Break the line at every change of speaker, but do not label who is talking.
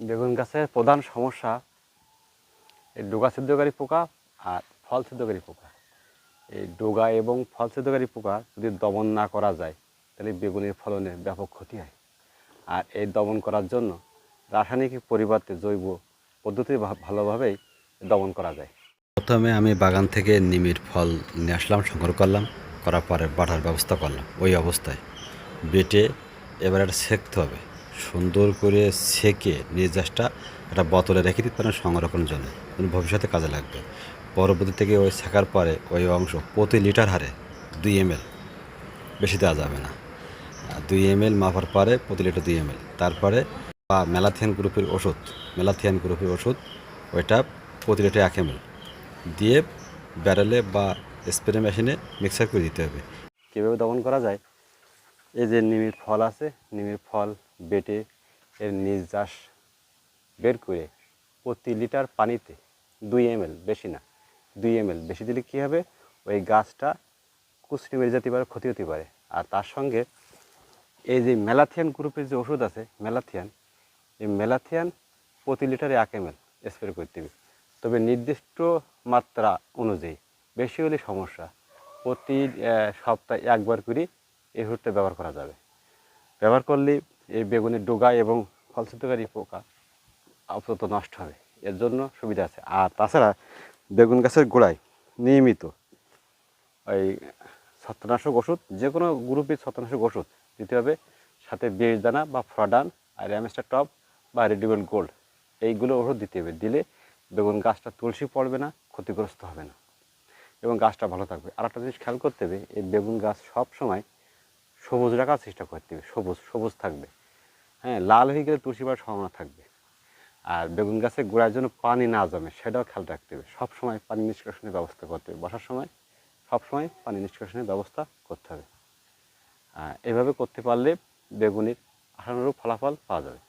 বেগুন গাছের প্রধান সমস্যা এই ডোগা ছিদ্রকারী পোকা আর ফল ছিদ্রকারী পোকা। এই ডোগা এবং ফল ছিদ্রকারী পোকা যদি দমন না করা যায়, তাহলে বেগুনের ফলনের ব্যাপক ক্ষতি হয়। আর এই দমন করার জন্য রাসায়নিক পরিবর্তে জৈব পদ্ধতি ভালোভাবেই দমন করা যায়।
প্রথমে আমি বাগান থেকে নিমির ফল নিয়ে আসলাম, সংগ্রহ করলাম, করার পরে বাটার ব্যবস্থা করলাম। ওই অবস্থায় বেটে এবার সেঁকতে হবে। সুন্দর করে সেকে নির্যাসটা একটা বোতলে রেখে দিতে পারেন সংরক্ষণের জন্য। ভবিষ্যতে কাজে লাগবে। পরবর্তী থেকে ওই শেখার পরে ওই অংশ প্রতি লিটার হারে দুই এম বেশি দেওয়া যাবে না। দুই এম এল মাপার পরে প্রতি লিটার দুই এম তারপরে বা মেলাথিয়ান গ্রুপের ওষুধ, মেলাথিয়ান গ্রুপের ওষুধ, ওইটা প্রতি লিটার এক এম দিয়ে ব্যারেলে বা স্প্রে মেশিনে মিক্সার করে দিতে হবে।
কীভাবে দমন করা যায়? এই যে নিমির ফল আছে, নিমির ফল বেটে এর নির্যাস বের করে প্রতি লিটার পানিতে দুই এম বেশি না, দুই এম বেশি দিলে কী হবে? ওই গাছটা কুচনি মেরে যেতে পারে, ক্ষতি হতে পারে। আর তার সঙ্গে এই যে মেলাথিয়ান গ্রুপের যে ওষুধ আছে, মেলাথিয়ান, এই মেলাথিয়ান প্রতি লিটারে এক এম স্প্রে করতে হবে। তবে নির্দিষ্ট মাত্রা অনুযায়ী, বেশি হলে সমস্যা। প্রতি সপ্তাহে একবার করে এই ওষুধটা ব্যবহার করা যাবে। ব্যবহার করলে এই বেগুনের ডোগা এবং ফলসিদ্ধকারী পোকা আপাতত নষ্ট হবে। এর জন্য সুবিধা আছে। আর তাছাড়া বেগুন গাছের গোড়ায় নিয়মিত ওই ছত্রনাশক ওষুধ যে কোনো গ্রুপের ছত্রনাশক ওষুধ দিতে হবে। সাথে বিষ দানা বা ফ্রডান আর অ্যামেস্টার টপ বা রেডিবল গোল্ড, এইগুলো ওষুধ দিতে হবে। দিলে বেগুন গাছটা তুলসী পড়বে না, ক্ষতিগ্রস্ত হবে না। এবং গাছটা ভালো থাকবে। আর একটা জিনিস খেয়াল করতে হবে, এই বেগুন গাছ সব সময় সবুজ রাখার চেষ্টা করতে হবে, সবুজ সবুজ থাকবে। হ্যাঁ লাল হয়ে গেলে তুলসী পাড়ার সম্ভাবনা থাকবে। আর বেগুন গাছের গোড়ার জন্য পানি না জমে, সেটাও খেয়াল রাখতে হবে। সবসময় পানি নিষ্কাশনের ব্যবস্থা করতে হবে। বসার সময় সবসময় পানি নিষ্কাশনের ব্যবস্থা করতে হবে। এভাবে করতে পারলে বেগুনের আশানুরূপ ফলাফল পাওয়া যাবে।